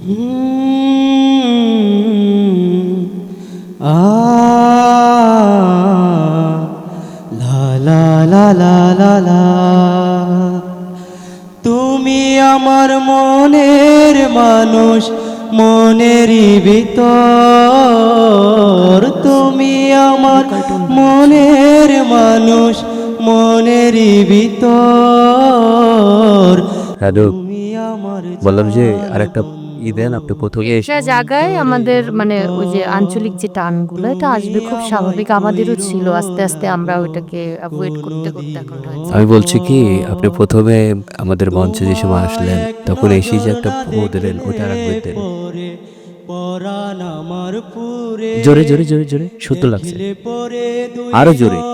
লা লা তুমি আমার মনের মানুষ মনেরই ভিতর। তুমি আমার মনের মানুষ মনেরই ভিতর। হ্যালো তুমি আমার বললাম যে আরেকটা ই দেন আপনি প্রথমে এসে সে জায়গায় আমাদের মানে ওই যে আঞ্চলিক যে টানগুলো এটা আসবে খুব স্বাভাবিক। আমাদেরও ছিল আস্তে আস্তে আমরা ওইটাকে অ্যাভয়েড করতে করতে এখন আমি বলছি কি আপনি প্রথমে আমাদের মঞ্চে যে সময় আসলেন তখন এসেই যে একটা দিলেন ওটা রাখবেন দেন জোরে জোরে জোরে জোরে সত্য লাগছে। আরও জোরে।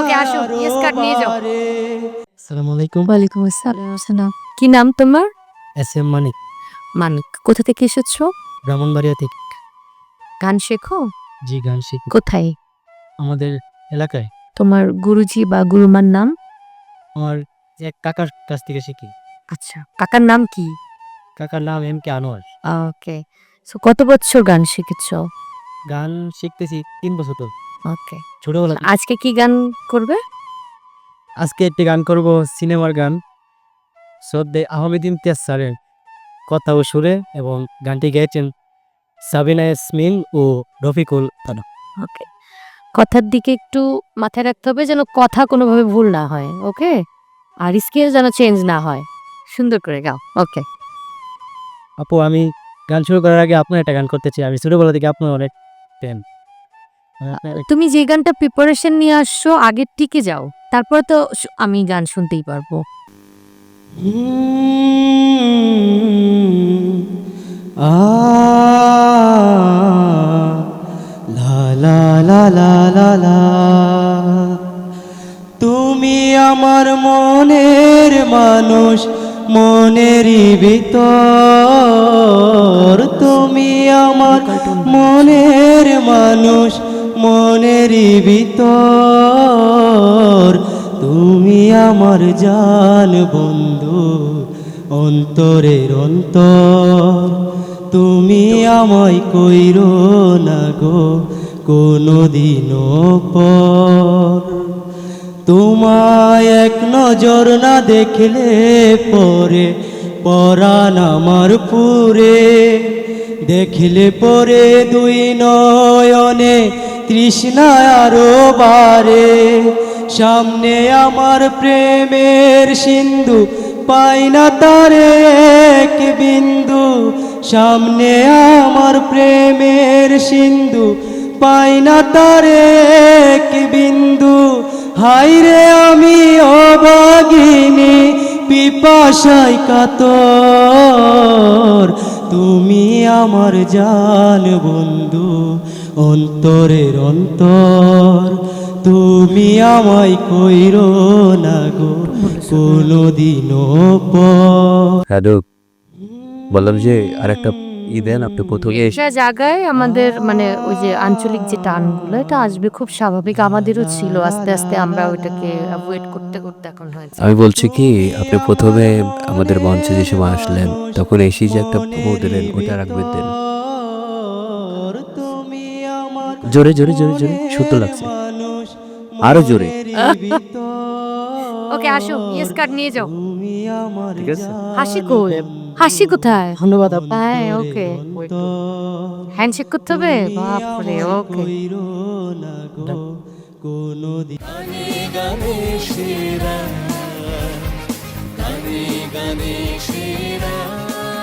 ওকে, আসো, yes card নিয়ে যাও। আসসালামু আলাইকুম। ওয়ালাইকুম আসসালাম। কি নাম তোমার? এস এম মানিক। মানিক কোথা থেকে এসেছ? ব্রাহ্মণবাড়িয়া থেকে। গান শেখো? জি গান শিখ। কোথায়? আমাদের এলাকায়। তোমার গুরুজি বা গুরুমার নাম? আমার যে কাকার কাছ থেকে শিখি। আচ্ছা কাকার নাম কি? কাকার নাম M K Anwar. Okay so কত বছর গান শিখেছো? গান শিখতেছি তিন বছর তো। ওকে। ছোটবেলা আজকে কি গান করবে? আজকে একটি গান করব সিনেমার গান। শ্রদ্ধে আহমেদ ইমতিয়াজ স্যারের কথা ও সুরে এবং গানটি গেয়েছেন সাবিনা ইয়াসমিন ও রফিকুল ওকে। কথার দিকে একটু মাথায় রাখতে হবে যেন কথা কোনোভাবে ভুল না হয় ওকে? আর স্কেল যেন চেঞ্জ না হয়। সুন্দর করে গাও ওকে। আপু আমি গান শুরু করার আগে আপনার একটা গান করতে চাই আমি ছোটবেলা থেকে আপনার অনেক ফ্যান তুমি যে গানটা প্রিপারেশন নিয়ে আসছো আগের টিকে যাও তারপরে তো আমি গান শুনতেই পারব। তুমি আমার মনের মানুষ মনেরই ভিতর। তুমি আমার মনের মানুষ মনেরই ভিতর। তুমি আমার জান বন্ধু, অন্তরের অন্তর। তুমি আমায় কইর না গো কোনো দিনও পর। তোমায় এক নজর না দেখলে পরে, পরাণ আমার পুরে। দেখলে পরে দুই নয়নে তৃষ্ণা আরও বারে সামনে আমার প্রেমের সিন্ধু পাই না তারে এক বিন্দু। সামনে আমার প্রেমের সিন্ধু পাই না তারে এক বিন্দু। হাইরে আমি অবাগিনী পিপাসাই কাতর। তুমি আমার জান বন্ধু, অন্তরের অন্তর। তুমি আমায় কইর না গো কোনো দিনও পর হ্যালো বললাম যে আরেকটা ই দেন আপনি প্রথমে এসে জায়গায় আমাদের মানে ওই যে আঞ্চলিক যে টানগুলো এটা আসবে খুব স্বাভাবিক। আমাদেরও ছিল আস্তে আস্তে আমরা ওইটাকে অ্যাভয়েড করতে করতে এখন হয়েছে। আমি বলছি কি আপনি প্রথমে আমাদের মঞ্চে যে সময় আসলেন তখন এসেই যে একটা দিলেন ওটা রাখবেন দেন। জোরে জোরে জোরে জোরে সুতো লাগছে। আরও জোরে। ওকে আসো ইয়েস কার্ড নিয়ে যাও। ঠিক আছে। হাসি কো হাসি কোথায়? ধন্যবাদ হ্যাঁ ওকে। হ্যান্ডশেক করতে হবে? বাপ রে ওকে। কোনো দিন